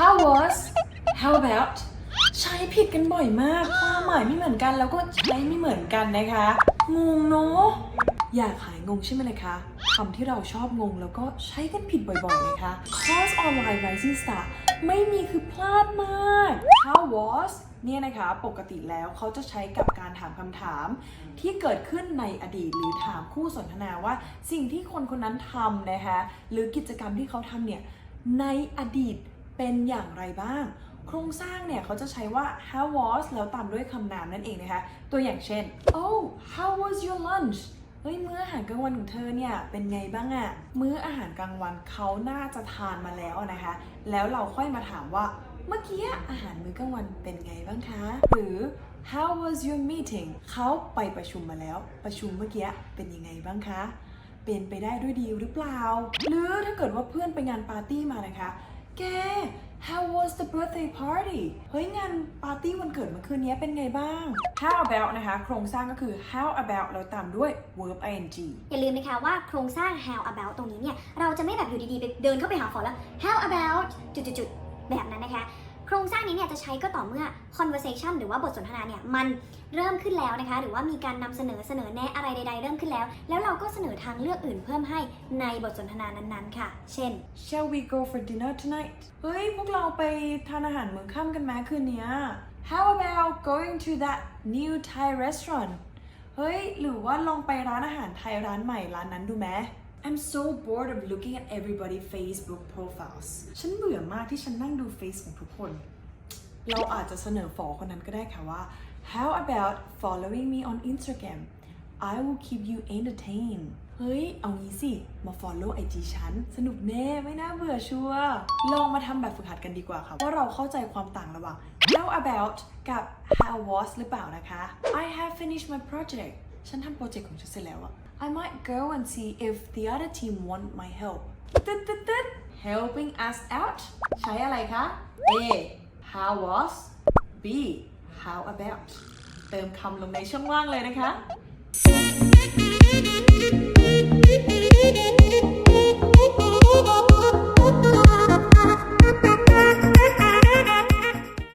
how was how about ใช้ผิดกันบ่อยมาก ความหมายไม่เหมือนกันแล้วก็ใช้ไม่เหมือนกันนะคะ งงเนาะอยากหายงงใช่ไหมเลยคะคำที่เราชอบงงแล้วก็ใช้กันผิดบ่อยๆนะคะ Course Online Rising Star ไม่มีคือพลาดมาก How was เนี่ยนะคะปกติแล้วเขาจะใช้กับการถามคำถามที่เกิดขึ้นในอดีต หรือถามคู่สนทนาว่า สิ่งที่คนคนนั้นทำนะคะหรือกิจกรรมที่เขาทำเนี่ยในอดีต เป็นอย่างไรบ้าง โครงสร้างเนี่ยเขาจะใช้ว่า how was แล้วตามด้วยคำนามนั่นเองนะคะ ตัวอย่างเช่น oh how was your lunch เฮ้ยมื้ออาหารกลางวันของเธอเนี่ยเป็นไงบ้างอะมื้ออาหารกลางวันเขาน่าจะทานมาแล้วนะคะ แล้วเราค่อยมาถามว่าเมื่อกี้อาหารมื้อกลางวันเป็นไงบ้างคะ หรือ how was your meeting เขาไปประชุมมาแล้ว ประชุมเมื่อกี้เป็นยังไงบ้างคะ เป็นไปได้ด้วยดีหรือเปล่า หรือถ้าเกิดว่าเพื่อนไปงานปาร์ตี้มานะคะ แก how was the birthday party เฮ้ย งานปาร์ตี้วันเกิดเมื่อคืนนี้เป็นไงบ้าง how about นะคะ โครงสร้างก็คือ how about แล้วตามด้วย verb ing อย่าลืมนะคะว่าโครงสร้าง how about ตรงนี้เนี่ย เราจะไม่แบบอยู่ดีๆ ไปเดินเข้าไปหาฝอแล้ว how about จุดๆแบบนั้นนะคะ ครงสร้างนี้เนี่ยจะใช้ก็ต่อเมื่อ conversation หรือว่าบทสนทนาเนี่ยมันเริ่มขึ้นแล้วนะคะ หรือว่ามีการนำเสนอเสนอแนะอะไรใด ๆ เริ่มขึ้นแล้ว แล้วเราก็เสนอทางเลือกอื่นเพิ่มให้ในบทสนทนานั้นๆ ค่ะ เช่น Shall we go for dinner tonight เฮ้ย พวกเราไปทานอาหารมื้อค่ำกันไหมคืนนี้ How about going to that new Thai restaurant เฮ้ย หรือว่าลองไปร้านอาหารไทยร้านใหม่ร้านนั้นดูไหม I'm so bored of looking at everybody Facebook profiles ฉันเบื่อมากที่ฉันนั่งดู Face ของทุกคน เราอาจจะเสนอฝอคนนั้นก็ได้ค่ะว่า How about following me on Instagram I will keep you entertained เฮ้ย เอางี้สิ มา follow IG ฉัน สนุกแน่ ไม่น่าเบื่อชัวร์ลองมาทำแบบฝึกหัดกันดีกว่าค่ะ ว่าเราเข้าใจความต่างระหว่าง how about กับ how was หรือเปล่านะคะ I have finished my project ฉันทำโปรเจกต์ของฉันเสร็จแล้วอะ I might go and see if the other team want my help ตึ๊ดตึ๊ดตึ๊ด helping us out ใช้อะไรคะ A how was B how about เติมคำลงในช่องว่างเลยนะคะ